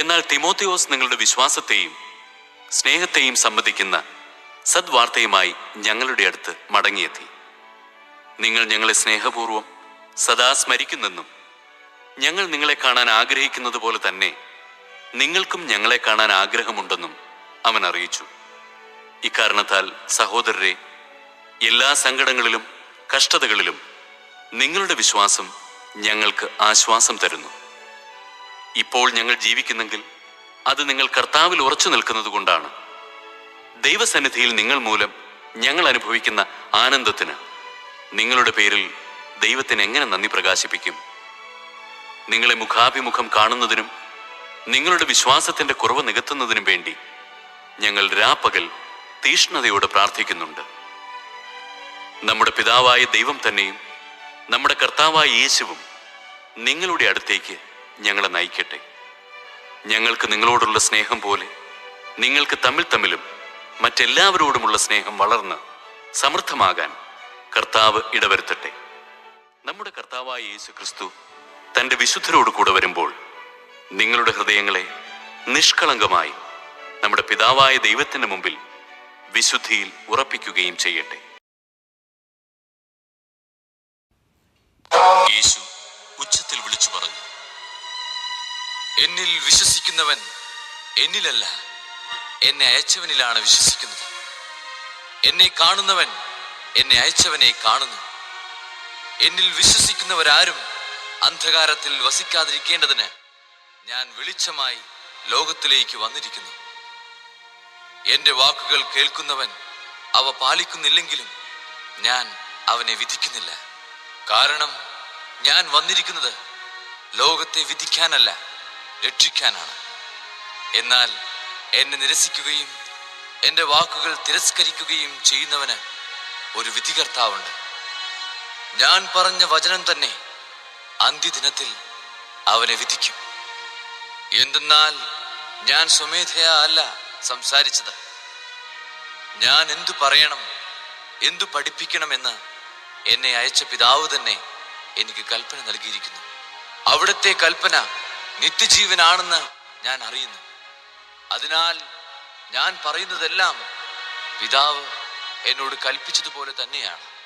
എന്നാൽ തിമോത്തിയോസ് നിങ്ങളുടെ വിശ്വാസത്തെയും സ്നേഹത്തെയും സംബന്ധിക്കുന്ന സദ്വാർത്തയുമായി ഞങ്ങളുടെ അടുത്ത് മടങ്ങിയെത്തി. നിങ്ങൾ ഞങ്ങളെ സ്നേഹപൂർവം സദാ സ്മരിക്കുന്നെന്നും ഞങ്ങൾ നിങ്ങളെ കാണാൻ ആഗ്രഹിക്കുന്നത് പോലെ തന്നെ നിങ്ങൾക്കും ഞങ്ങളെ കാണാൻ ആഗ്രഹമുണ്ടെന്നും അവൻ അറിയിച്ചു. ഇക്കാരണത്താൽ സഹോദരരെ എല്ലാ സങ്കടങ്ങളിലും കഷ്ടതകളിലും നിങ്ങളുടെ വിശ്വാസം ഞങ്ങൾക്ക് ആശ്വാസം തരുന്നു. ഇപ്പോൾ ഞങ്ങൾ ജീവിക്കുന്നെങ്കിൽ അത് നിങ്ങൾ കർത്താവിൽ ഉറച്ചു നിൽക്കുന്നത് കൊണ്ടാണ് ദൈവസന്നിധിയിൽ നിങ്ങൾ മൂലം ഞങ്ങൾ അനുഭവിക്കുന്ന ആനന്ദത്തിന് നിങ്ങളുടെ പേരിൽ ദൈവത്തിന് എങ്ങനെ നന്ദി പ്രകാശിപ്പിക്കും? നിങ്ങളെ മുഖാഭിമുഖം കാണുന്നതിനും നിങ്ങളുടെ വിശ്വാസത്തിന്റെ കുറവ് നികത്തുന്നതിനും വേണ്ടി ഞങ്ങൾ രാപ്പകൽ തീഷ്ണതയോടെ പ്രാർത്ഥിക്കുന്നുണ്ട്. നമ്മുടെ പിതാവായ ദൈവം തന്നെയും നമ്മുടെ കർത്താവായ യേശുവും നിങ്ങളുടെ അടുത്തേക്ക് ഞങ്ങളെ നയിക്കട്ടെ. ഞങ്ങൾക്ക് നിങ്ങളോടുള്ള സ്നേഹം പോലെ നിങ്ങൾക്ക് തമ്മിൽ തമ്മിലും മറ്റെല്ലാവരോടുമുള്ള സ്നേഹം വളർന്ന് സമൃദ്ധമാകാൻ കർത്താവ് ഇടവരുത്തട്ടെ. നമ്മുടെ കർത്താവായ യേശു ക്രിസ്തു തന്റെ വിശുദ്ധരോട് കൂടെ വരുമ്പോൾ നിങ്ങളുടെ ഹൃദയങ്ങളെ നിഷ്കളങ്കമായി നമ്മുടെ പിതാവായ ദൈവത്തിന്റെ മുമ്പിൽ വിശുദ്ധിയിൽ ഉറപ്പിക്കുകയും ചെയ്യട്ടെ. എന്നിൽ വിശ്വസിക്കുന്നവൻ എന്നിലല്ല. എന്നെ അയച്ചവനിലാണ് വിശ്വസിക്കുന്നത്. എന്നെ കാണുന്നവൻ എന്നെ അയച്ചവനെ കാണുന്നു. എന്നിൽ വിശ്വസിക്കുന്നവരാരും അന്ധകാരത്തിൽ വസിക്കാതിരിക്കേണ്ടതിന് ഞാൻ വെളിച്ചമായി ലോകത്തിലേക്ക് വന്നിരിക്കുന്നു. എന്റെ വാക്കുകൾ കേൾക്കുന്നവൻ അവ പാലിക്കുന്നില്ലെങ്കിലും ഞാൻ അവനെ വിധിക്കുന്നില്ല. കാരണം ഞാൻ വന്നിരിക്കുന്നത് ലോകത്തെ വിധിക്കാനല്ല. രക്ഷിക്കാനാണ്. എന്നാൽ എന്നെ നിരസിക്കുകയും എന്റെ വാക്കുകൾ തിരസ്കരിക്കുകയും ചെയ്യുന്നവന് ഒരു വിധികർത്താവുണ്ട്. ഞാൻ പറഞ്ഞ വചനം തന്നെ അന്ത്യദിനത്തിൽ അവനെ വിധിക്കും. എന്തെന്നാൽ ഞാൻ സ്വമേധയാ അല്ല സംസാരിച്ചത്. ഞാൻ എന്തു പറയണം എന്തു പഠിപ്പിക്കണമെന്ന് എന്നെ അയച്ച പിതാവ് തന്നെ എനിക്ക് കൽപ്പന നൽകിയിരിക്കുന്നു. അവിടുത്തെ കൽപ്പന നിത്യജീവനാണെന്ന് ഞാൻ അറിയുന്നു. അതിനാൽ ഞാൻ പറയുന്നതെല്ലാം പിതാവ് എന്നോട് കൽപ്പിച്ചതുപോലെ തന്നെയാണ്.